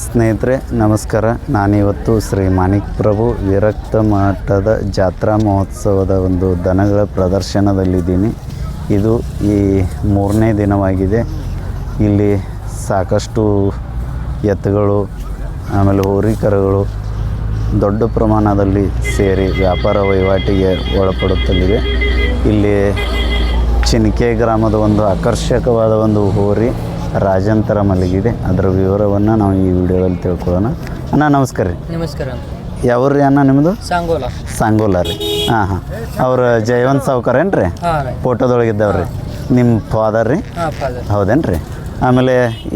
ಸ್ನೇಹಿತರೆ, ನಮಸ್ಕಾರ. ನಾನಿವತ್ತು ಶ್ರೀ ಮಾಣಿಕ್ ಪ್ರಭು ವಿರಕ್ತ ಮಠದ ಜಾತ್ರಾ ಮಹೋತ್ಸವದ ಒಂದು ದನಗಳ ಪ್ರದರ್ಶನದಲ್ಲಿದ್ದೀನಿ. ಇದು ಈ ಮೂರನೇ ದಿನವಾಗಿದೆ. ಇಲ್ಲಿ ಸಾಕಷ್ಟು ಎತ್ತುಗಳು, ಆಮೇಲೆ ಹೋರಿಕರುಗಳು ದೊಡ್ಡ ಪ್ರಮಾಣದಲ್ಲಿ ಸೇರಿ ವ್ಯಾಪಾರ ವಹಿವಾಟಿಗೆ ಒಳಪಡುತ್ತಲಿವೆ. ಇಲ್ಲಿ ಚಿನಿಕೆ ಗ್ರಾಮದ ಒಂದು ಆಕರ್ಷಕವಾದ ಒಂದು ಹೋರಿ ರಾಜಂತರ ಮಲಗಿದೆ. ಅದರ ವಿವರವನ್ನು ನಾವು ಈ ವಿಡಿಯೋದಲ್ಲಿ ತಿಳ್ಕೊಳ್ಳೋಣ. ಅಣ್ಣ ನಮಸ್ಕಾರ ರೀ. ನಮಸ್ಕಾರ ಯಾವ್ರಿ ಅಣ್ಣ ನಿಮ್ಮದು ಸಾಂಗೋಲ. ಸಾಂಗೋಲ ರೀ. ಹಾಂ ಹಾಂ. ಅವ್ರ ಜಯವಂತ್ ಸಾವ್ಕಾರ ಏನು ರೀ. ಫೋಟೋದೊಳಗಿದ್ದವ್ರಿ ನಿಮ್ಮ ಫಾದರ್ ರೀ? ಹೌದೇನು ರೀ ಆಮೇಲೆ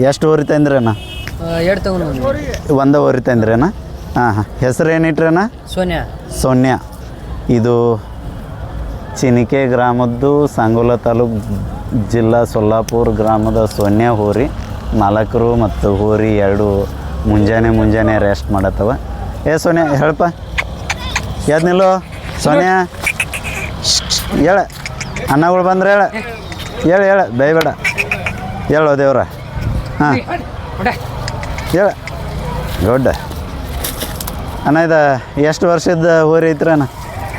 ಎಷ್ಟು ಓರಿ ತಂದ್ರಿ ಅಣ್ಣ? ಎರಡು ತಗೊಂಡು ಒಂದೇ ಹೋರಿ ತಂದ್ರಿ ಅಣ್ಣ? ಹಾಂ ಹಾಂ. ಹೆಸರು ಏನಿಟ್ರಿ ಅಣ್ಣ? ಸೋನ್ಯಾ. ಸೋನ್ಯಾ. ಇದು ಚಿನಿಕೆ ಗ್ರಾಮದ್ದು ಸಾಂಗೋಲ ತಾಲೂಕು ಜಿಲ್ಲಾ ಸೊಲ್ಲಾಪುರ ಗ್ರಾಮದ ಸೋನ್ಯಾ ಹೋರಿ ಮಾಲಕರು ಮತ್ತು ಹೋರಿ ಎರಡು ಮುಂಜಾನೆ ಮುಂಜಾನೆ ರೆಸ್ಟ್ ಮಾಡತ್ತವ. ಏ ಸೋನ್ಯ ಹೇಳಪ್ಪ. ಯಾವ್ದು ನಿಲ್ಲೋ. ಸೋನ್ಯ ಹೇಳ. ಅನ್ನಗಳು ಬಂದ್ರೆ ಹೇಳ. ಹೇಳ ಹೇಳ. ದಯಬೇಡ. ಹೇಳೋ ದೇವ್ರ. ಹಾಂ. ಹೇಳ. ದೊಡ್ಡ. ಅಣ್ಣ, ಇದು ಎಷ್ಟು ವರ್ಷದ ಹೋರಿ ಐತ್ರಣ್ಣ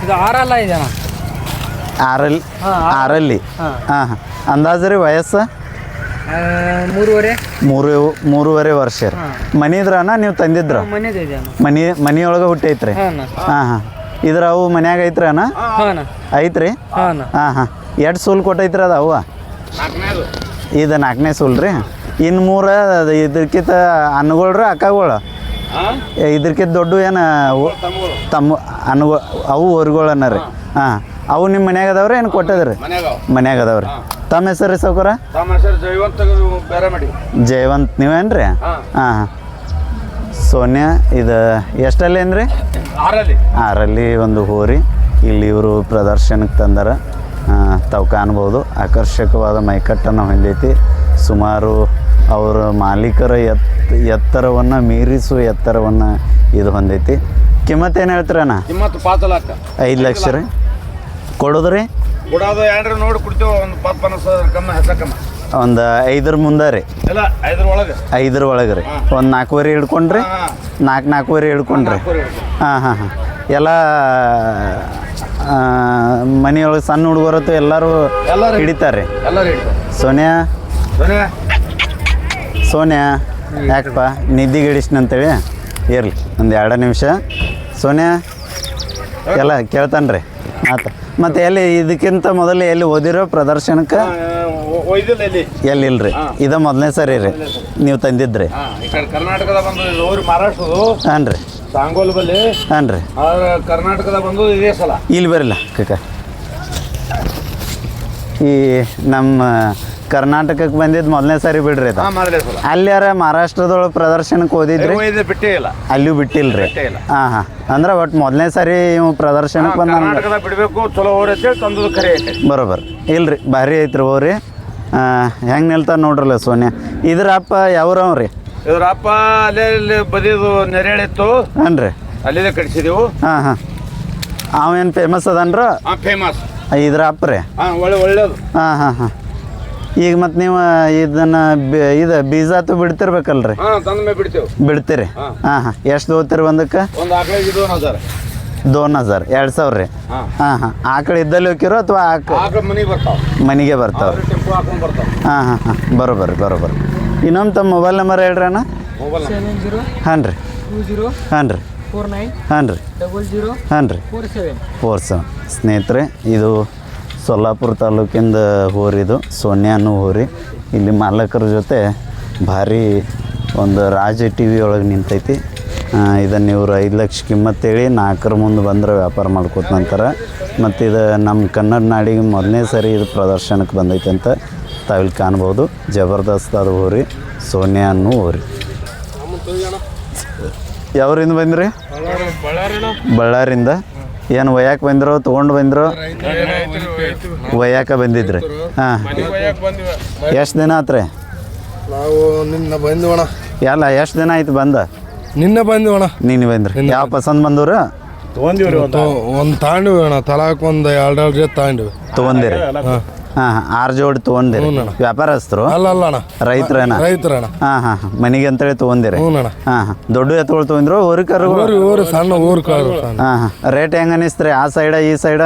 ಇದು ಆರಲ್ಲ ಇದೆ ಅಣ್ಣ. ಆರಲ್ಲಿ ಆರಲ್ಲಿ. ಹಾಂ. ಅಂದಾಜು ರೀ ವಯಸ್ಸು? ಮೂರುವರೆ. ಮೂರು ಮೂರುವರೆ ವರ್ಷ ರೀ. ಮನಿದ್ರಣ್ಣ ನೀವು ತಂದಿದ್ರ? ಮನೆದು ಇದೆ ಅಣ್ಣ ಮನಿ ಮನಿಯೊಳಗೆ ಹುಟ್ಟೈತ್ರಿ? ಹಾಂ ಅಣ್ಣ. ಹಾಂ ಹಾಂ. ಇದ್ರ ಅವು ಮನ್ಯಾಗ ಐತ್ರಿ ಅಣ್ಣ. ಹಾಂ ಐತ್ರಿ? ಹಾಂ ಹಾಂ ಹಾಂ. ಎರಡು ಸೂಲ್ ಕೊಟ್ಟೈತ್ರಿ ಅದು ಅವು ಇದು ನಾಲ್ಕನೇ ಸೂಲ್ ರೀ. ಇನ್ನು ಮೂರ ಅದು ಇದ್ರಕ್ಕಿಂತ ಅನ್ನಗಳು ರೀ ಅಕ್ಕಗಳು? ಇದ್ರಕ್ಕಿಂತ ದೊಡ್ಡ ಏನು ತಮ್ಮ ಅನ್ನಗಳು ಅವು ಹೊರ್ಗಳನ್ನ ರೀ. ಹಾಂ. ಅವು ನಿಮ್ಮ ಮನ್ಯಾಗ ಅದಾವ್ರಿ? ಏನು ಕೊಟ್ಟದ್ರಿ? ಮನ್ಯಾಗ ಅದಾವ್ರಿ. ತಮ್ಮ ಹೆಸರು ರೀ ಸೌಕರ ಜಯವಂತ ನೀವೇನ್ರಿ? ಹಾಂ. ಹಾಂ ಸೋನ್ಯಾ ಇದು ಎಷ್ಟಲ್ಲಿ ಏನ್ರಿ? ಆರಲ್ಲಿ. ಆರಲ್ಲಿ ಒಂದು ಹೋರಿ ಇಲ್ಲಿ ಇವರು ಪ್ರದರ್ಶನಕ್ಕೆ ತಂದಾರ. ತಾವು ಕಾಣ್ಬೋದು. ಆಕರ್ಷಕವಾದ ಮೈಕಟ್ಟನ್ನು ಹೊಂದೈತಿ. ಸುಮಾರು ಅವರ ಮಾಲೀಕರ ಎತ್ ಎತ್ತರವನ್ನು ಮೀರಿಸುವ ಎತ್ತರವನ್ನು ಇದು ಹೊಂದೈತಿ. ಕಿಮ್ಮತ್ತು ಏನು ಹೇಳ್ತೀರಣ್ಣ? ಐದು ಲಕ್ಷ ರೀ. ಕೊಡೋದ್ರಿ? ಕೊಡೋದು ಎರಡು ನೋಡಿ ಕೊಡ್ತೇವೆ ಒಂದು ಪಾಪ ಕಮ್ಮ ಹೆಚ್ಚ ಕಮ್ಮ ಒಂದು ಐದರ ಮುಂದೆ ರೀ. ಇಲ್ಲ ಐದರ ಒಳಗೆ. ಐದರ ಒಳಗೆ ರೀ. ಒಂದು ನಾಲ್ಕುವರೆ ಹಿಡ್ಕೊಂಡ್ರಿ. ನಾಲ್ಕು ನಾಲ್ಕುವರೆ ಹಿಡ್ಕೊಂಡ್ರಿ. ಹಾಂ ಹಾಂ ಹಾಂ. ಎಲ್ಲ ಮನೆಯೊಳಗೆ ಸಣ್ಣ ಹುಡುಗರತ್ತು ಎಲ್ಲರೂ ಎಲ್ಲರೂ ಹಿಡಿತಾರೆ ಸೋನಿಯಾ ಸೋನಿಯಾ? ಸೋನ್ಯಾ? ಸೋನೆ ಸೋನ್ಯಾ ಯಾಕಪ್ಪ? ನಿದ್ದಿಗಿಡಿಸ್ನ ಅಂತೇಳಿ. ಇರಲಿ ಒಂದು ಎರಡು ನಿಮಿಷ. ಸೋನಿಯಾ? ಎಲ್ಲ ಕೇಳ್ತಾನೆ ರೀ ಆತ. ಮತ್ತೆ ಎಲ್ಲಿ ಇದಕ್ಕಿಂತ ಮೊದಲು ಎಲ್ಲಿ ಓದಿರೋ ಪ್ರದರ್ಶನಕ್ಕೆ? ಎಲ್ಲಿಲ್ರಿ ಇಲ್ಲಿ ಎಲ್ಲಿ ಇಲ್ರಿ ಇದ ಮೊದಲನೇ ಸರಿ ರೀ. ನೀವು ತಂದಿದ್ರಿ. ಕರ್ನಾಟಕದ ಬಂದು ಮಹಾರಾಷ್ಟ್ರದು ಹಾಂ ರೀ ಸಾಂಗೋಲ್ ಬಲ್ಲಿ ಹಾಂ ರೀ ಕರ್ನಾಟಕದ ಬಂದು ಇದೇ ಸಲ. ಇಲ್ಲಿ ಬರಲ್ಲ ಕಕ್ಕ ಈ ನಮ್ಮ ಕರ್ನಾಟಕಕ್ಕೆ ಬಂದಿದ್ದು ಮೊದಲನೇ ಸಾರಿ ಬಿಡ್ರಿ ಅದು ಯಾರ ಮಹಾರಾಷ್ಟ್ರದೊಳಗೆ ಪ್ರದರ್ಶನಕ್ಕೆ ಓದಿದ್ರಿ ಒಯ್ದು ಬಿಟ್ಟೇ ಇಲ್ಲ. ಅಲ್ಲೂ ಬಿಟ್ಟಿಲ್ರಿ? ಹಾ ಹಾ. ಅಂದ್ರೆ ಒಟ್ಟು ಮೊದಲನೇ ಸಾರಿ ಇವು ಪ್ರದರ್ಶನಕ್ಕೆ ಬಂದ ಬಿಡಬೇಕು ಚಲೋ ಐತೆ. ಬರೋಬರ್. ಇಲ್ರಿ ಭಾರಿ ಐತ್ರಿ ಹೋರಿ. ಹೆಂಗೆ ನಿಲ್ತಾರ ನೋಡ್ರಲ್ಲ ಸೋನಿಯಾ. ಇದ್ರ ಅಪ್ಪ ಯಾವ್ರವ್ ರೀ ಇದ್ರ ಅಪ್ಪ ಅಲ್ಲೇ ಇಲ್ಲಿ ಬದಿದು ನೆರೆಳಿತ್ತು ಹಾಂ ಅಲ್ಲಿ ಅಲ್ಲಿದೆ ಕಟ್ಸಿದೆವು. ಹಾಂ ಹಾಂ. ಅವೇನು ಫೇಮಸ್ ಅದನ್ರ? ಫೇಮಸ್ ಇದ್ರ ಅಪ್ಪ ರೀ? ಹಾಂ ಒಳ್ಳೆ ಒಳ್ಳೇದು. ಹಾಂ ಹಾಂ ಹಾಂ. ಈಗ ಮತ್ತು ನೀವು ಇದನ್ನು ಇದು ಬೀಜಾತು ಬಿಡ್ತಿರ್ಬೇಕಲ್ರಿ? ಹಾಂ ತಂದ ಮೇಲೆ ಬಿಡ್ತೇವೆ. ಬಿಡ್ತೀರಿ? ಹಾಂ. ಹಾಂ ಹಾಂ. ಎಷ್ಟು ತೊಗೋತೀರಿ ಒಂದಕ್ಕೆ? ಒಂದು ಇದು ದೋನ್ ಹಜಾರ್. ಎರಡು ಸಾವಿರ ರೀ ಹಾ. ಹಾಂ ಹಾಂ. ಆಕಳು ಇದ್ದಲ್ಲಿ ಹೋಗಿರೋ ಅಥವಾ ಆಕ ಆಕಳ ಮನೆಗೆ ಬರ್ತಾವ. ಮನೆಗೆ ಬರ್ತಾವೆ? ಅವ್ರು ಟೆಂಪೋ ಹಾಕೊಂಡು ಬರ್ತಾವ. ಹಾಂ ಹಾಂ ಹಾಂ. ಬರೋಬರ್ರಿ ಬರೋಬರ್. ಇನ್ನೊಂದು ತಮ್ಮ ಮೊಬೈಲ್ ನಂಬರ್ ಹೇಳ್ರಿ ಅಣ್ಣ? ಮೊಬೈಲ್ ಜೀರೋ ಹಾಂ ರೀ. ಹಾನ್ ಜೀರೋ ಹಾಂ ರೀ. ಫೋರ್ ನೈನ್ ಹಾಂ ರೀ. ಡಬಲ್ ಜೀರೋ ಹಾಂ ರೀ. ಫೋರ್ ಸೆವೆನ್ ಫೋರ್ ಸೆವೆನ್ ಸ್ನೇಹಿತರೆ ಇದು ಸೊಲ್ಲಾಪುರ ತಾಲೂಕಿಂದ ಹೋರಿದು ಸೋನ್ಯಾನು ಹೋರಿ. ಇಲ್ಲಿ ಮಾಲಕರ ಜೊತೆ ಭಾರಿ ಒಂದು ರಾಜ ಟಿ ವಿ ಒಳಗೆ ನಿಂತೈತಿ. ಇದನ್ನು ಇವರು ಐದು ಲಕ್ಷ ಕಿಮ್ಮತ್ತೇಳಿ ನಾಲ್ಕರ ಮುಂದೆ ಬಂದ್ರೆ ವ್ಯಾಪಾರ ಮಾಡ್ಕೋತ ನಂತರ ಮತ್ತು ಇದು ನಮ್ಮ ಕನ್ನಡ ನಾಡಿಗೆ ಮೊದಲನೇ ಸರಿ ಇದು ಪ್ರದರ್ಶನಕ್ಕೆ ಬಂದೈತೆ ಅಂತ ತಾವಿಲ್ಲಿ ಕಾಣ್ಬೋದು. ಜಬರ್ದಸ್ತ್ ಅದು ಹೋರಿ ಸೋನ್ಯಾ ಅನ್ನೋ ಹೋರಿ. ಯಾವ್ರಿಂದ ಬಂದ್ರಿ? ಬಳ್ಳಾರಿಂದ. ಏನು ಒಯ್ಯಾಕೆ ಬಂದರು ತೊಗೊಂಡು ಬಂದರು? ಒಯ್ಯಾಕ ಬಂದಿದ್ರಿ. ಹಾಂ. ಎಷ್ಟು ದಿನ ಆತ್ರಿ? ನಾವು ನಿನ್ನ ಬಂದಿವಣ ಎಲ್ಲ ಎಷ್ಟು ದಿನ ಆಯ್ತು ಬಂದ? ನಿನ್ನೆ ಬಂದಿವಣ ನೀನು ಬಂದ್ರಿ. ಯಾವ ಪಸಂದ್ ಬಂದವ್ರು ತೊಗೊಂಡಿವ್ರಿ ಒಂದು ತಾಂಡಿವಿ ಅಣ್ಣ ತಲಾಕ್ ಒಂದು ಎರಡು ಎರಡು ತಾಂಡಿವಿ. ತೊಗೊಂದಿರಿ. ಹಾಂ ಹಾಂ ಆರು ಜೋಡಿ ತೊಗೊಂಡಿರಿ. ಹ್ಞೂ ಅಣ್ಣ. ವ್ಯಾಪಾರಸ್ಥರು? ಅಲ್ಲ ಅಲ್ಲ ಅಣ್ಣ. ರೈತರೇನ? ರೈತರಣ್ಣ ಹಾಂ ಹಾಂ ಮನೆಗೆ ಅಂತೇಳಿ ತೊಗೊಂಡಿರಿ. ಹ್ಞೂ ಅಣ್ಣ. ಹಾಂ ಹಾಂ. ದೊಡ್ಡ ಎತ್ತುಗಳು ತೊಗೊಂಡ್ರು ಊರಿ ಕರು ಊರು ಊರು ಸಣ್ಣ ಊರು ಕಾಳು ಸಣ್ಣ ಹಾಂ ಹಾಂ. ರೇಟ್ ಹೆಂಗೆ ಅನಿಸ್ತ್ರಿ? ಆ ಸೈಡ ಈ ಸೈಡ?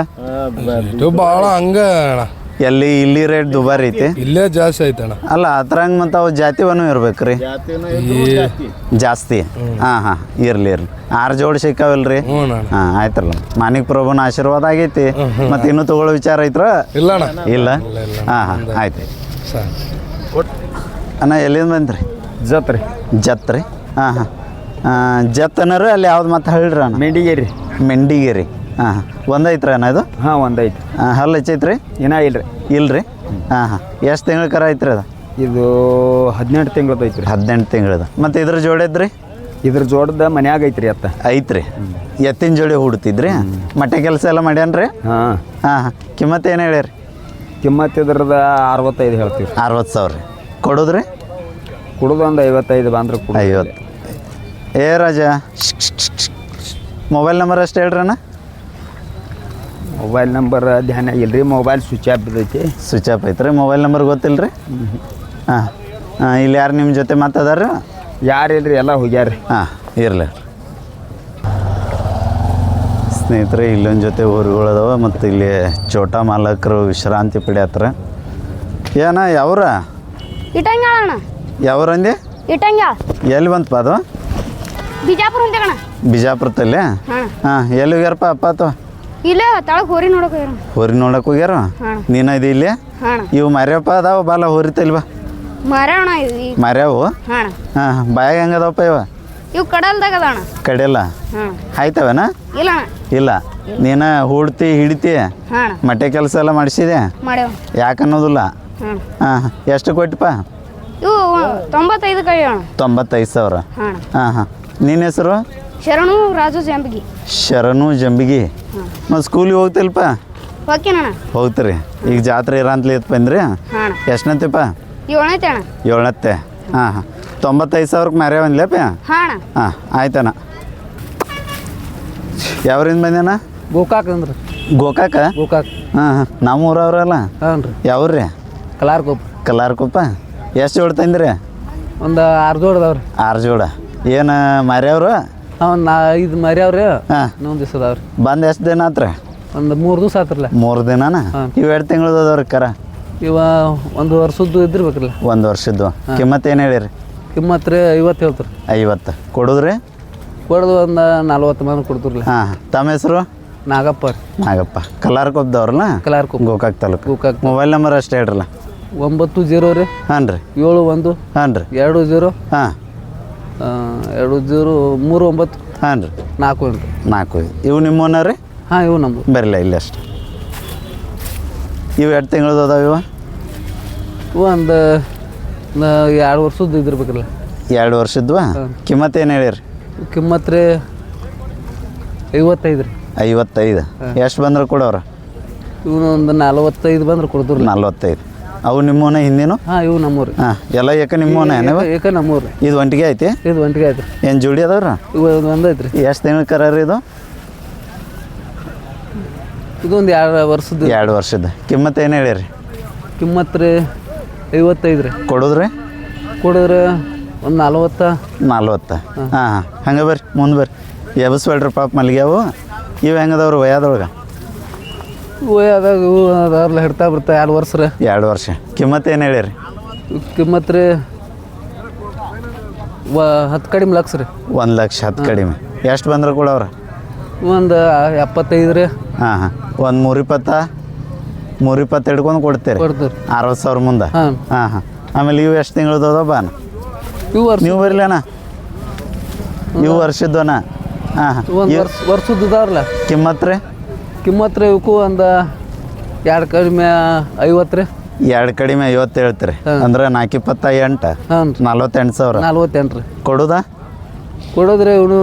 ಬಹಳ ಭಾಳ ಹಂಗ ಅಣ್ಣ. ಎಲ್ಲಿ ಇಲ್ಲಿ ರೇಟ್ ದುಬಾರಿ ಐತಿ? ಇಲ್ಲೇ ಜಾಸ್ತಿ ಐತಣ್ಣ ಅಲ್ಲ ಅದ್ರಂಗ ಮತ್ತು ಅವು ಜಾತಿವನು ಇರ್ಬೇಕು ರೀ ಜಾಸ್ತಿ. ಹಾಂ ಹಾಂ ಇರ್ಲಿ ಇರ್ಲಿ. ಆರು ಜೋಡಿ ಸಿಕ್ಕಾವಲ್ರಿ? ಹಾಂ ಆಯ್ತಲ್ಲ. ಮಾನಿಕ್ ಪ್ರಭುನ ಆಶೀರ್ವಾದ ಆಗೈತಿ. ಮತ್ತೆ ಇನ್ನೂ ತಗೊಳ್ಳೋ ವಿಚಾರ ಐತ್ರ? ಇಲ್ಲ? ಇಲ್ಲ ಹಾಂ ಹಾಂ ಆಯ್ತು. ಸರ್. ಅಣ್ಣ ಎಲ್ಲಿಂದ ಬಂದ್ರಿ? ಜತ್ರಿ ಜತ್ ರೀ? ಹಾಂ ಹಾಂ. ಜತ್ ಅನ್ನೋರು ಅಲ್ಲಿ ಯಾವ್ದು ಮತ್ತೆ ಹೇಳ್ರಿ ಅಣ್ಣ ಮೆಂಡಿಗೇರಿ. ಮೆಂಡಿಗೇರಿ. ಹಾಂ ಒಂದೈತ್ರ ಅಣ್ಣ ಇದು? ಹಾಂ ಒಂದೈತಿ ಹಾಂ ಹಲ್ಲು ಹೆಚ್ಚೈತ್ರಿ? ಇನ್ನ ಇಲ್ರಿ. ಇಲ್ರಿ? ಹಾಂ ಹಾಂ. ಎಷ್ಟು ತಿಂಗಳ ಕರ ಐತ್ರಿ ಅದು? ಇದು ಹದಿನೆಂಟು ತಿಂಗಳದ್ದು ಐತ್ರಿ. ಹದಿನೆಂಟು ತಿಂಗಳದ. ಮತ್ತು ಇದ್ರ ಜೋಡಿದ್ರಿ ಇದ್ರ ಜೋಡದ ಮನ್ಯಾಗ ಐತ್ರಿ ಅತ್ತ. ಐತ್ರಿ. ಎತ್ತಿನ ಜೋಡಿ ಹುಡ್ತಿದ್ರಿ? ಮಟ್ಟೆ ಕೆಲಸ ಎಲ್ಲ ಮಾಡ್ಯಾನ್ರಿ? ಹಾಂ. ಹಾಂ ಹಾಂ. ಕಿಮ್ಮತ್ತು ಏನು ಹೇಳಿರಿ ಕಿಮ್ಮತ್ ಇದ್ರದ ಅರವತ್ತೈದು ಹೇಳ್ತೀವಿ. ಅರವತ್ತು ಸಾವಿರ. ರೀ ಕೊಡೋದ್ರಿ? ಕುಡ್ದು ಒಂದು ಐವತ್ತೈದು ಬಂದ್ರೆ ಕುಡ್ ಐವತ್ತು. ಏ ರಾಜ ಮೊಬೈಲ್ ನಂಬರ್ ಅಷ್ಟು ಹೇಳ್ರಿ ಅಣ್ಣ? ಮೊಬೈಲ್ ನಂಬರ್ ಧ್ಯಾನ ರೀ ಮೊಬೈಲ್ ಸ್ವಿಚ್ ಆಫ್ ಬಿದ್ದೈತಿ. ಸ್ವಿಚ್ ಆಫ್ ಐತ್ರಿ. ಮೊಬೈಲ್ ನಂಬರ್ ಗೊತ್ತಿಲ್ಲ ರೀ ಹಾಂ. ಹಾಂ ಇಲ್ಲಿ ಯಾರು ನಿಮ್ಮ ಜೊತೆ ಮಾತಾದಾರ? ಯಾರು ಇಲ್ರಿ? ಎಲ್ಲ ಹೋಗ್ಯಾರ್ರಿ. ಹಾಂ ಇರಲಿ. ಸ್ನೇಹಿತರೆ ಇಲ್ಲೊಂದು ಜೊತೆ ಊರುಗಳದಾವ ಮತ್ತು ಇಲ್ಲಿ ಚೋಟ ಮಾಲಕರು ವಿಶ್ರಾಂತಿ ಪಡ್ಯಾತ್ರ. ಏನ ಯಾವ್ರ? ಇಟ್ಟಂಗಾಳ ಅಣ್ಣ. ಯಾವ್ರಂದೆ ಎಲ್ಲಿ ಬಂತಪ್ಪ ಅದು? ಬಿಜಾಪುರ ಅಂತ ಕಣ ಬಿಜಾಪುರದಲ್ಲಿ? ಹಾಂ. ಹಾಂ ಎಲ್ಲಿ ಹೋಗ್ಯಾರಪ್ಪ ಅಪ್ಪ ಅಥವಾ ಇಲ್ಲೇ ತಳಗ್ ಹೋರಿ ನೋಡಕ್ ಹೋಗ್ಯಾರ. ಹೋರಿ ನೋಡಕ್ ಹೋಗ್ಯಾರ? ನೀನ ಇದು ಇಲ್ಲಿ? ಇವು ಮರ್ಯಪ್ಪ ಅದಾವ ಬಾಲ ಹೋರಿತಲ್ವ ಮರಣ ಮರ್ಯಾವು? ಹಾಂ. ಬಾಯಾಗ ಹೆಂಗದವಪ್ಪ ಇವ? ಇವು ಕಡಲ್ದಾಗ ಅದ ಅಣ್ಣ ಕಡೆಯಲ್ಲ ಆಯ್ತವೇನ? ಇಲ್ಲ. ಇಲ್ಲ. ನೀನ ಹೂಡ್ತಿ ಹಿಡಿತಿ ಮಟ್ಟೆ ಕೆಲಸ ಎಲ್ಲ ಮಾಡಿಸಿದೆ ಯಾಕನ್ನೋದಿಲ್ಲ ಹಾಂ. ಎಷ್ಟು ಕೊಟ್ಟಪ್ಪ ಇವು ತೊಂಬತ್ತೈದು ತೊಂಬತ್ತೈದು ಸಾವಿರ. ಹಾಂ. ಹಾಂ ಹಾಂ. ನಿನ್ನ ಹೆಸರು? ಶರಣು ರಾಜು ಜಂಬಗಿ. ಶರಣು ಜಂಬಿಗಿ. ಮತ್ತು ಸ್ಕೂಲಿಗೆ ಹೋಗ್ತಿಲ್ಪ? ಓಕೆನಣ್ಣ ಹೋಗ್ತೀರಿ. ಈಗ ಜಾತ್ರೆ ಇರಂತಲೇ ಬಂದ್ರಿ? ಹಾಂ ಎಷ್ಟನತ್ತಪ್ಪ? ಏಳನೈತೆ ಅಣ್ಣ. ಏಳನತ್ತೆ. ಹಾಂ ಹಾಂ. ತೊಂಬತ್ತೈದು ಸಾವಿರಕ್ಕೆ ಮರ್ಯ ಬಂದ್ಲಪ್ಪ ಹಾಂ ಹಾ ಹಾಂ ಆಯ್ತಣ್ಣ. ಯಾವ್ರಿಂದ ಬಂದೇನ ಗೋಕಾಕ್ ಅಂದ್ರೆ ಗೋಕಾಕ? ಗೋಕಾಕ್. ಹಾಂ ಹಾಂ. ನಮ್ಮ ಊರವ್ರಲ್ಲ ಹಾಂ ರೀ ಯಾವ್ರಿ? ಕಲಾರ್ಕೊಪ್ಪ. ಕಲಾರ್ಕೊಪ್ಪ? ಎಷ್ಟು ಜೋಡಿ ತಂದಿರಿ? ಒಂದು ಆರು ಜೋಡ್ದವ್ರಿ ಆರು ಜೋಡ. ಏನು ಮರ್ಯವ್ರು ಹಾಂ ಒಂದು ಐದು ಮರಿ ಅವ್ರಿ ಹಾಂ. ಇನ್ನೊಂದು ದಿವಸ ಅದಾವ್ರಿ ಬಂದು ಎಷ್ಟು ದಿನ ಆತ್ರಿ? ಒಂದು ಮೂರು ದಿವಸ ಆತ್ರಲ್ಲ. ಮೂರು ದಿನಾನ. ಇವು ಎರಡು ತಿಂಗಳದ ಅದಾವ್ರಿ ಕರ? ಇವ ಒಂದು ವರ್ಷದ್ದು ಇದ್ದಿರ್ಬೇಕಲ್ಲ ಒಂದು ವರ್ಷದ್ದು. ಕಿಮ್ಮತ್ ಏನು ಹೇಳಿರಿ? ಕಿಮ್ಮತ್ ರೀ ಐವತ್ತು ಹೇಳ್ತಾರೆ. ಐವತ್ತು. ಕೊಡುದ್ರಿ? ಕೊಡೋದು ಒಂದು ನಲ್ವತ್ತು ಮಂದಿ ಕೊಡ್ತಿರ್ಲಿ ಹಾಂ. ತಮ್ಮ ಹೆಸರು? ನಾಗಪ್ಪ ರೀ. ನಾಗಪ್ಪ. ಕಲಾರ್ಕೊಬ್ದವ್ರಲ್ಲ ಕಲಾರ್ಕೊಪ್ಪ. ಗೋಕಾಕ್ ತಾಲೂಕು. ಗೋಕಾಕ್ ಮೊಬೈಲ್ ನಂಬರ್ ಅಷ್ಟೇ ಹೇಳ್ರಲ್ಲ? ಒಂಬತ್ತು ಜೀರೋ ರೀ. ಹಾಂ ರೀ ಏಳು ಒಂದು. ಹಾಂ ರೀ ಎರಡು ಜೀರೋ. ಹಾಂ. ಎರಡು ಜೀರೋ ಮೂರು ಒಂಬತ್ತು ಹಾಂ ರೀ. ನಾಲ್ಕು ಎಂಟು. ನಾಲ್ಕು. ಇವು ನಿಮ್ಮನ್ನ ರೀ? ಹಾಂ ಇವು ನಮ್ಮ ಬರಲ್ಲ ಇಲ್ಲಿ ಅಷ್ಟು. ಇವು ಎರಡು ತಿಂಗಳದ್ದು ಅದಾವ ಇವ? ಇವು ಒಂದು ಎರಡು ವರ್ಷದ್ದು ಇದ್ದಿರ್ಬೇಕಲ್ಲ. ಎರಡು ವರ್ಷದ್ವಾ ಕಿಮ್ಮತ್ತು ಏನು ಹೇಳಿರಿ? ಕಿಮ್ಮತ್ ರೀ ಐವತ್ತೈದು ರೀ. ಐವತ್ತೈದು. ಎಷ್ಟು ಬಂದ್ರೆ ಕೊಡೋರ ಇವನು ಒಂದು ನಲ್ವತ್ತೈದು ಬಂದ್ರೆ ಕೊಡ್ತಾರೆ ನಲ್ವತ್ತೈದು. ಅವು ನಿಮ್ಮವನ ಹಿಂದಿನು? ಹಾಂ ಇವು ನಮ್ಮೂರು. ಹಾಂ ಎಲ್ಲ ಏಕ ನಿಮ್ಮವನ ಏನೇವ ಏಕ ನಮ್ಮೂರು. ಇದು ಒಂಟಿಗೆ ಐತಿ? ಇದು ಒಂಟಿಗೆ ಐತೆ ಏನು ಜೋಡಿ ಅದಾವ್ರ? ಇವು ಒಂದು ಐತ್ರಿ ಎಷ್ಟು ತಿಂಗಳ ಕರ ಇದು? ಇದೊಂದು ಎರಡು ವರ್ಷದ ಎರಡು ವರ್ಷದ ಕಿಮ್ಮತ್ ಏನು ಹೇಳಿರಿ? ಕಿಮ್ಮತ್ ರೀ ಐವತ್ತೈದು ರೀ. ಕೊಡೋದ್ರಿ? ಕೊಡುದ್ರ ಒಂದು ನಲ್ವತ್ತ. ನಲ್ವತ್ತ. ಹಾಂ. ಹಾಂ ಹಂಗೆ ಬರ್ರಿ ಮುಂದೆ ಬರ್ರಿ. ಎಬಸ್ಬೇಡ್ರಿ ಪಾಪ ಅವು ಇವು ಹೆಂಗದವ್ರಿ ವಯಾದೊಳಗೆ? ಅದಾಗ ಹೂ ಅದಾರ್ಲ ಹಿಡ್ತಾ ಬರ್ತಾ ಎರಡು ವರ್ಷ ರೀ. ಎರಡು ವರ್ಷ. ಕಿಮ್ಮತ್ ಏನು ಹೇಳಿರಿ? ಕಿಮ್ಮತ್ ರೀ ವ ಹತ್ತು ಕಡಿಮೆ ಲಕ್ಷ ರೀ. ಒಂದು ಲಕ್ಷ ಹತ್ತು ಕಡಿಮೆ. ಎಷ್ಟು ಬಂದ್ರೆ ಅವ್ರ? ಒಂದು ಎಪ್ಪತ್ತೈದು ರೀ. ಹಾಂ ಹಾಂ. ಒಂದು ಮೂರು ಇಪ್ಪತ್ತ ಮೂರು ಇಪ್ಪತ್ತು ಹಿಡ್ಕೊಂಡು ಕೊಡ್ತೀರಿ? ಕೊಡ್ತೀವಿ ಅರವತ್ತು ಸಾವಿರ ಮುಂದೆ? ಹಾಂ. ಹಾಂ ಹಾಂ. ಆಮೇಲೆ ಇವು ಎಷ್ಟು ತಿಂಗಳದ ಬಾನ? ಇವು ವರ್ಷ ನೀವು ಬರಲಣ್ಣ ಇವು ವರ್ಷದ್ದನ ಹಾಂ ಹಾಂ. ಒಂದು ವರ್ಷ ವರ್ಷದ್ದು ಇದಾವ್ರಲ್ಲ ಕಿಮ್ಮತ್ತು ರೀ? ಕಿಮ್ಮತ್ ರೀ ಇವಕ್ಕೂ ಒಂದು ಎರಡು ಕಡಿಮೆ ಐವತ್ತು ರೀ. ಎರಡು ಕಡಿಮೆ ಐವತ್ತು ಹೇಳ್ತೀರಿ. ಅಂದ್ರೆ ನಾಲ್ಕು ಇಪ್ಪತ್ತ ಎಂಟು ಹಾಂ ರೀ. ನಲ್ವತ್ತೆಂಟು ಸಾವಿರ. ನಲ್ವತ್ತೆಂಟು ರೀ. ಕೊಡೋದಾ? ಕೊಡೋದ್ರಿ ಇವನು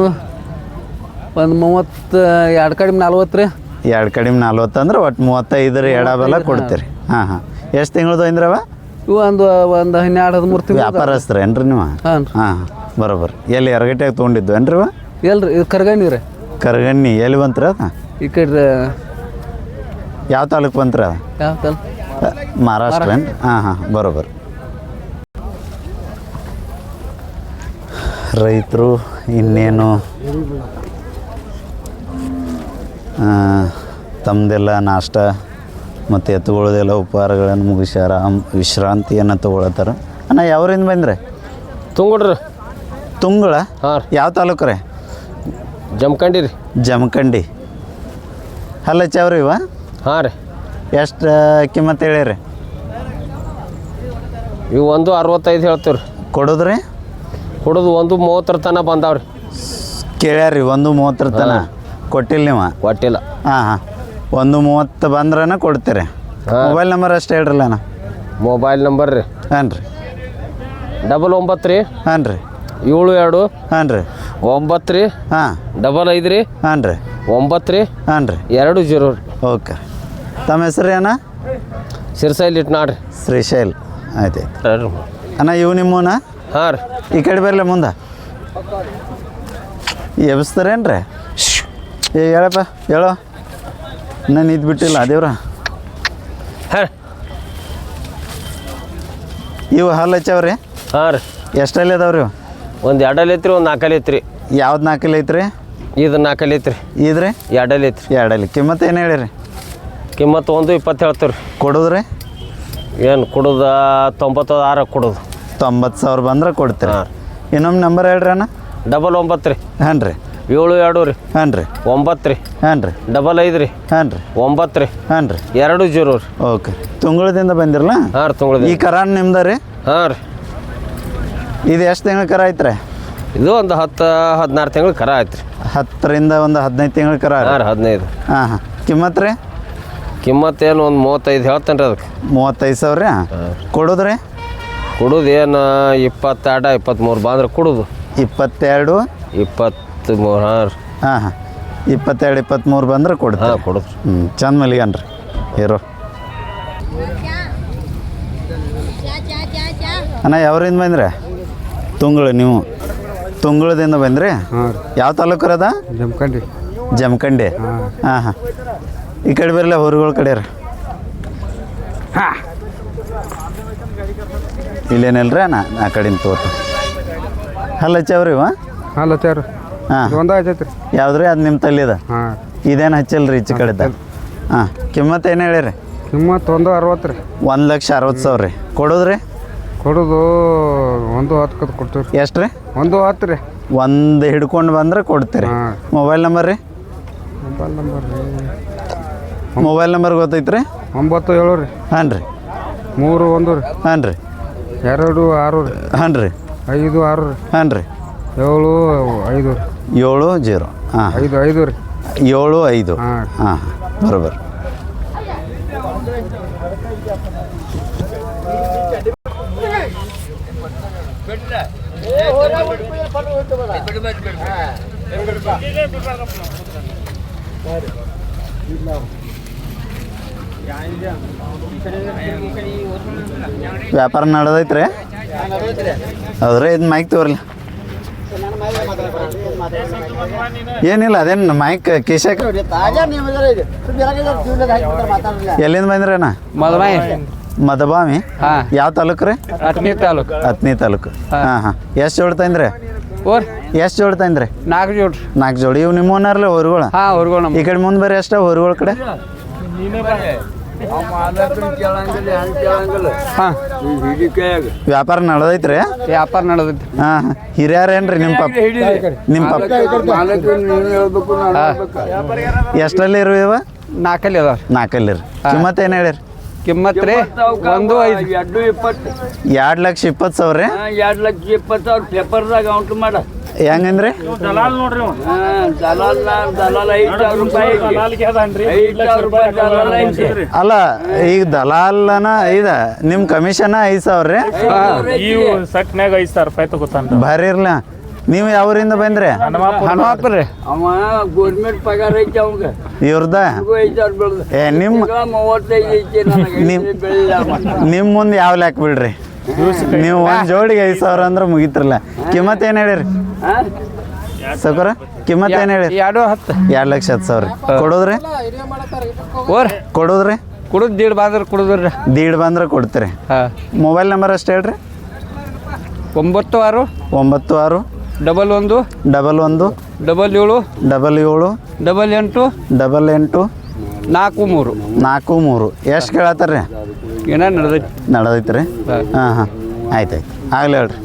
ಒಂದು ಮೂವತ್ತು ಎರಡು ಕಡಿಮೆ ನಲ್ವತ್ತು ರೀ. ಎರಡು ಕಡಿಮೆ ನಲ್ವತ್ತು ಅಂದ್ರೆ ಒಟ್ಟು ಮೂವತ್ತೈದು ರೀ ಎಡಬಲ ಕೊಡ್ತೀರಿ. ಹಾಂ ಹಾಂ. ಎಷ್ಟು ತಿಂಗಳದು ಅಂದ್ರವ ಇವು ಒಂದು ಒಂದು ಹನ್ನೆರಡು ಹದಿಮೂರು ತಿಂಗಳು ವ್ಯಾಪಾರಸ್ತ್ರ ಏನ್ರಿ ನೀವು? ಹಾಂ ಹಾಂ ರೀ. ಹಾಂ ಬರೋಬ್ಬರ ಎಲ್ಲಿ ಎರಗಟ್ಯಾಗ ತೊಗೊಂಡಿದ್ದು ಏನ್ರಿ ಎಲ್ರಿ ಇದು ಕರ್ಗಣ್ಣಿ ರೀ. ಕರ್ಗಣ್ಣಿ. ಎಲ್ಲಿ ಬಂತ್ರ ಅದ ಈ ಕಡೆ ಯಾವ ತಾಲೂಕು ಬಂತ್ರ? ಯಾವ ತಾಲೂಕು ಮಹಾರಾಷ್ಟ್ರ ಹಾಂ ಹಾಂ ಬರೋಬರ್. ರೈತರು ಇನ್ನೇನು? ತಮ್ಮದೆಲ್ಲ ನಾಷ್ಟ ಮತ್ತು ಎತ್ತುಗಳದೆಲ್ಲ ಉಪಹಾರಗಳನ್ನು ಮುಗಿಸ್ಯಾರ. ವಿಶ್ರಾಂತಿಯನ್ನು ತೊಗೊಳತ್ತಾರ. ಅಣ್ಣ ಯಾವ್ರಿಂದ ಬಂದ್ರೆ? ತುಂಗಡ್ರಿ. ತುಂಗಳ? ಯಾವ ತಾಲೂಕು ರೀ? ಜಮಖಂಡಿ ರೀ. ಜಮಖಂಡಿ. ಹಲ್ಲಚ್ಚವ್ರಿ ಇವ? ಹಾಂ ರೀ. ಎಷ್ಟು ಕಿಮ್ಮತ್ತು ಹೇಳಿರಿ? ಇವು ಒಂದು ಅರವತ್ತೈದು ಹೇಳ್ತೀವಿ ರೀ ಕೊಡೋದ್ರಿ? ಕೊಡೋದು ಒಂದು ಮೂವತ್ತರ ತನಕ ಬಂದಾವ್ರಿ. ಕೇಳ್ಯಾರಿ ಒಂದು ಮೂವತ್ತರ ತನ. ಕೊಟ್ಟಿಲ್ಲ ನೀವು? ಒಟ್ಟಿಲ್ಲ ಹಾಂ ಹಾಂ. ಒಂದು ಮೂವತ್ತು ಬಂದ್ರನ ಕೊಡ್ತೀರಿ. ಮೊಬೈಲ್ ನಂಬರ್ ಅಷ್ಟು ಹೇಳ್ರಲ್ಲ ಅಣ್ಣ? ಮೊಬೈಲ್ ನಂಬರ್ ರೀ. ಹಾಂ ರೀ. ಡಬಲ್ ಒಂಬತ್ತು ರೀ. ಹಾಂ ರೀ. ಏಳು ಎರಡು. ಹಾಂ ರೀ. ಒಂಬತ್ತು ರೀ. ಹಾಂ. ಡಬಲ್ ಐದು ರೀ. ಹಾಂ ರೀ. ಒಂಬತ್ತು ರೀ? ಹಾಂ ರೀ. ಎರಡು ಜೀರೋ ರೀ. ಓಕೆ ತಮ್ಮ ಹೆಸರು ಅಣ್ಣ? ಸಿರ್ಸೈಲ್ ಇಟ್ಟು ನೋಡ್ರಿ. ಶ್ರೀಶೈಲ್. ಆಯ್ತು ಆಯ್ತು. ಅಣ್ಣ ಇವು ನಿಮ್ಮನ? ರೀ. ಈ ಕಡೆ ಬರಲಿ ಮುಂದೆ. ಎಬ್ಸ್ತಾರೇನು ರೀ? ಏ ಹೇಳಪ್ಪ ಹೇಳೋ. ನಾನು ಇದು ಬಿಟ್ಟಿಲ್ಲ ದೇವ್ರ. ಹಾಂ ಇವು ಹಾಲು ಹಚ್ಚವ್ರಿ ಹಾಂ ರೀ. ಎಷ್ಟಲ್ಲಿ ಅದಾವ್ರಿ ಒಂದು ಎರಡಲ್ಲಿ ಐತ್ರಿ ಒಂದು ನಾಲ್ಕಲ್ಲಿ ಐತ್ರಿ. ಯಾವ್ದು ನಾಲ್ಕಲ್ಲಿ ಐತ್ರಿ? ಇದು ನಾಲ್ಕಲ್ಲಿ ಐತ್ರಿ. ಇದ್ರಿ? ಎರಡಲ್ಲಿ ಐತ್ರಿ. ಎರಡಲ್ಲಿ. ಕಿಮ್ಮತ್ತು ಏನು ಹೇಳಿರಿ? ಕಿಮ್ಮತ್ತು ಒಂದು ಇಪ್ಪತ್ತು ಹೇಳ್ತೀವಿ ರೀ ಕೊಡೋದ್ರಿ? ಏನು ಕೊಡೋದ? ತೊಂಬತ್ತು ಆರ ಕೊಡೋದು. ತೊಂಬತ್ತು ಸಾವಿರ ಬಂದ್ರೆ ಕೊಡ್ತೀರಿ. ಹಾಂ. ಇನ್ನೊಮ್ಮೆ ನಂಬರ್ ಹೇಳ್ರಿ ಅಣ್ಣ. ಡಬಲ್ ಒಂಬತ್ತು ರೀ. ಹಾಂ ರೀ. ಏಳು ಎರಡು ರೀ. ಹಾಂ ರೀ. ಒಂಬತ್ತು ರೀ. ಹಾಂ ರೀ. ಡಬಲ್ ಐದು ರೀ. ಹಾಂ ರೀ. ಒಂಬತ್ತು ರೀ. ಹಾಂ ರೀ. ಎರಡು ಜೀರೋ ರೀ. ಓಕೆ. ತುಂಗಳದಿಂದ ಬಂದಿರಲ್ಲ? ಹಾಂ ರೀ ತುಂಗಳದ ಈ ಕರಾನ್ ನಿಮ್ದ ರೀ? ಹಾಂ ರೀ. ಇದು ಎಷ್ಟು ತಿಂಗಳ ಕರ ಐತ್ರಿ? ಇದು ಒಂದು ಹತ್ತು ಹದಿನಾರು ತಿಂಗಳು ಕರ ಆಯ್ತು ರೀ ಹತ್ತರಿಂದ ಒಂದು ಹದಿನೈದು ತಿಂಗಳ ಕರ ಹಾಂ ಹದಿನೈದು. ಹಾಂ ಹಾಂ. ಕಿಮ್ಮತ್ತು ರೀ? ಕಿಮ್ಮತ್ತೇನು ಒಂದು ಮೂವತ್ತೈದು ಹೇಳ್ತೇನೆ ರೀ ಅದಕ್ಕೆ. ಮೂವತ್ತೈದು ಸಾವಿರ? ರೀ? ಕೊಡೋದ್ರಿ ಕೊಡೋದು ಏನು ಇಪ್ಪತ್ತೆರಡು ಇಪ್ಪತ್ತ್ಮೂರು ಬಂದ್ರೆ ಕೊಡೋದು. ಇಪ್ಪತ್ತೆರಡು? ಇಪ್ಪತ್ತ್ಮೂರು ಹಾಂ ರೀ. ಹಾಂ ಹಾಂ. ಇಪ್ಪತ್ತೆರಡು ಇಪ್ಪತ್ತ್ಮೂರು ಬಂದ್ರೆ ಕೊಡ್ತೀವಿ ಹಾಂ ಕೊಡೋದು ಹ್ಞೂ ಚಂದ ಮಲಿಗನ್ ರೀ ಹೀರೋ. ಅಣ್ಣ ಯಾವ್ರಿಂದ ಬಂದ್ರಿ? ತುಂಗಳು ನೀವು. ತುಂಗಳದಿಂದ ಬಂದ್ರಿ? ಯಾವ ತಾಲೂಕು ಅದ ಜಮಖಂಡಿ. ಜಮಖಂಡಿ. ಹಾಂ ಹಾಂ ಈ ಕಡೆ ಬರಲ್ಲ ಹೊರಗಳ ಕಡೆ ರೀ. ಇಲ್ಲೇನಿಲ್ರಿ? ನಾ ಆ ಕಡೆಯಿಂದ ತೋತು ಹಲ್ಲ ಹಚ್ಚವ್ರಿ ಇವ ಹಾಂ. ಲಚಾರ ಹಾಂ ಒಂದು ಆಯ್ತೈತೆ ರೀ ಯಾವ್ದ್ರಿ? ಅದು ನಿಮ್ಮ ತಲ್ಲಿದ ಹಾಂ. ಇದೇನು ಹಚ್ಚಲ್ರಿ ಈಚೆ ಕಡೆದ? ಹಾಂ. ಕಿಮ್ಮತ್ತು ಏನು ಹೇಳಿರಿ? ಕಿಮ್ಮತ್ತು ಒಂದು ಅರವತ್ತು ರೀ. ಒಂದು ಲಕ್ಷ ಅರವತ್ತು ಸಾವಿರ ರೀ. ಕೊಡೋದ್ರಿ? ಕೊಡೋದು ಒಂದು ಹತ್ತು ಕೊಡ್ತೀವಿ. ರೀ ಎಷ್ಟು ರೀ ಒಂದು ಹತ್ತು ರೀ. ಒಂದು ಹಿಡ್ಕೊಂಡು ಬಂದ್ರೆ ಕೊಡ್ತೀರಿ. ಹಾಂ. ಮೊಬೈಲ್ ನಂಬರ್ ರೀ? ಮೊಬೈಲ್ ನಂಬರ್ ರೀ. ಮೊಬೈಲ್ ನಂಬರ್ ಗೊತ್ತೈತೆ ರೀ ಒಂಬತ್ತು ಏಳು ರೀ. ಹಾಂ ರೀ. ಮೂರು ಒಂದು ರೀ. ಹಾಂ ರೀ. ಎರಡು ಆರು ರೀ. ಹಾಂ ರೀ. ಐದು ಆರು ರೀ. ಹಾಂ ರೀ. ಏಳು ಐದು ರೀ. ಏಳು ಜೀರೋ. ಹಾಂ. ಐದು ಐದು ರೀ. ಏಳು ಐದು. ಹಾಂ. ಹಾಂ. ಬರೋಬರ್. ವ್ಯಾಪಾರ ನಡೆದೈತ್ರಿ? ಹೌದ್ರಿ ಇದು ಮೈಕ್ ತೋರ್ಲಿ ಏನಿಲ್ಲ ಅದೇನು ಮೈಕ್ ಕಿಶಕ್ ಎಲ್ಲಿಂದ ಬಂದ್ರೇನಾ ಮದಮಾಯಿ ಮದಬಾಮಿ? ಹಾಂ. ಯಾವ ತಾಲೂಕು ರೀ? ಹತ್ತನೇ ತಾಲೂಕು. ಹತ್ತನೇ ತಾಲೂಕು. ಹಾಂ. ಹಾಂ ಎಷ್ಟು ಜೋಡಿ ತಂದ್ರಿ ಓರ್? ಎಷ್ಟು ಜೋಡಿ ತಂದ್ರಿ ನಾಲ್ಕು ಜೋಡ್ರಿ. ನಾಲ್ಕು ಜೋಡಿ. ಇವು ನಿಮ್ಮ ಓನರ್ಲೆ ಹೊರಗಳ? ಹಾಂ ಅವ್ರಿಗೂ ನಮ್ಮ ಈ ಕಡೆ ಮುಂದೆ ಬರ್ರಿ ಎಷ್ಟ ಹೊರಗಳ ಕಡೆ. ಹಾಂ. ವ್ಯಾಪಾರ ನಡೆದೈತ್ರಿ? ವ್ಯಾಪಾರ ನಡೆದೈತಿ ಹಾಂ ಹಾಂ. ಹಿರಿಯರೇನ್ರಿ ನಿಮ್ಮ ಪಪ್ಪ ನಿಮ್ಮ ಪಪ್ಪ ಎಷ್ಟರಲ್ಲಿ ಇರು ಇವ? ನಾಲ್ಕಲ್ಲಿ ಅದಾವ ನಾಲ್ಕಲ್ಲಿ ರೀ ಕಿಮ್ಮತ್ತು ಏನು ಹೇಳಿರಿ? ಕಿಮ್ಮತ್ತು ರೀ? ಒಂದು ಐದು. ಎರಡು ಇಪ್ಪತ್ತು. ಎರಡು ಲಕ್ಷ ಇಪ್ಪತ್ತು ಸಾವಿರ? ರೀ ಎರಡು ಲಕ್ಷ ಇಪ್ಪತ್ತು ಸಾವಿರ ಪೇಪರ್ದಾಗ ಕೌಂಟ್ ಮಾಡ. ಹೆಂಗಂದ್ರೆ? ದಲಾಲ್ ದಲಾಲ್ ದಲಾಲ್ ಐದು ಸಾವಿರ ರೂಪಾಯಿ ಐದು ಸಾವಿರ ರೂಪಾಯಿ ದಲಾಲ್ ಐತಿ. ಅಲ್ಲ ಈಗ ದಲಾಲನ ಐದ ನಿಮ್ಮ ಕಮಿಷನ್ ಐದು ಸಾವಿರ ರೀ? ಇವು ಸಟ್ನ್ಯಾಗ ಐದು ಸಾವಿರ ರೂಪಾಯಿ ತಗೋತಾನ ಭಾರಿ ಇರ್ಲ ನೀವು ಯಾವೂರಿಂದ ಬಂದ್ರೆ? ಹನುಮಪ್ಪ ರೀ ಅವ ಗೌರ್ಮೆಂಟ್ ಪಗಾರ ಐತಿ ಅವಂಗ ಇವ್ರದ? ಏ ನಿಮ್ಮ ಮೂವತ್ತೈದು ಐತಿ ನಿಮ್ಮ ಮುಂದೆ ಯಾವ ಲೆಕ್ಕ ಬಿಡ್ರಿ? ನೀವು ಒಂದು ಜೋಡಿಗೆ ಐದು ಸಾವಿರ ಅಂದ್ರೆ ಮುಗಿತಿರಲ್ಲ ಕಿಮ್ಮತ್ ಏನು ಹೇಳಿರಿ? ಸಕರ ಸಕೋರ ಕಿಮ್ಮತ್ ಏನು ಹೇಳಿ ಎರಡು ಹತ್ತು. ಎರಡು ಲಕ್ಷ ಹತ್ತು ಸಾವಿರ. ಕೊಡೋದ್ರಿ? ಓರ್. ಕೊಡೋದ್ರಿ? ಕುಡಿದು ದೀಡ್ ಬಂದ್ರೆ ಕುಡಿದ್ರಿ. ದೀಡ್ ಬಂದ್ರೆ ಕೊಡ್ತೀರಿ. ಹಾಂ. ಮೊಬೈಲ್ ನಂಬರ್ ಅಷ್ಟು ಹೇಳ್ರಿ? ಒಂಬತ್ತು ಆರು. ಒಂಬತ್ತು ಆರು. ಡಬಲ್ ಒಂದು? ಡಬಲ್ ಒಂದು. ಡಬಲ್ ಏಳು? ಡಬಲ್ ಏಳು. ಡಬಲ್ ಎಂಟು? ಡಬಲ್ ಎಂಟು. ನಾಲ್ಕು ಮೂರು. ನಾಲ್ಕು ಮೂರು. ಎಷ್ಟು ಕೇಳತ್ತಾರ ರೀ ಏನೋ ನಡೆದೈತಿ? ನಡೆದೈತೆ ರೀ ಹಾಂ ಹಾಂ. ಆಯ್ತು ಆಯ್ತು ಆಗಲಿ ಹೇಳ್ರಿ.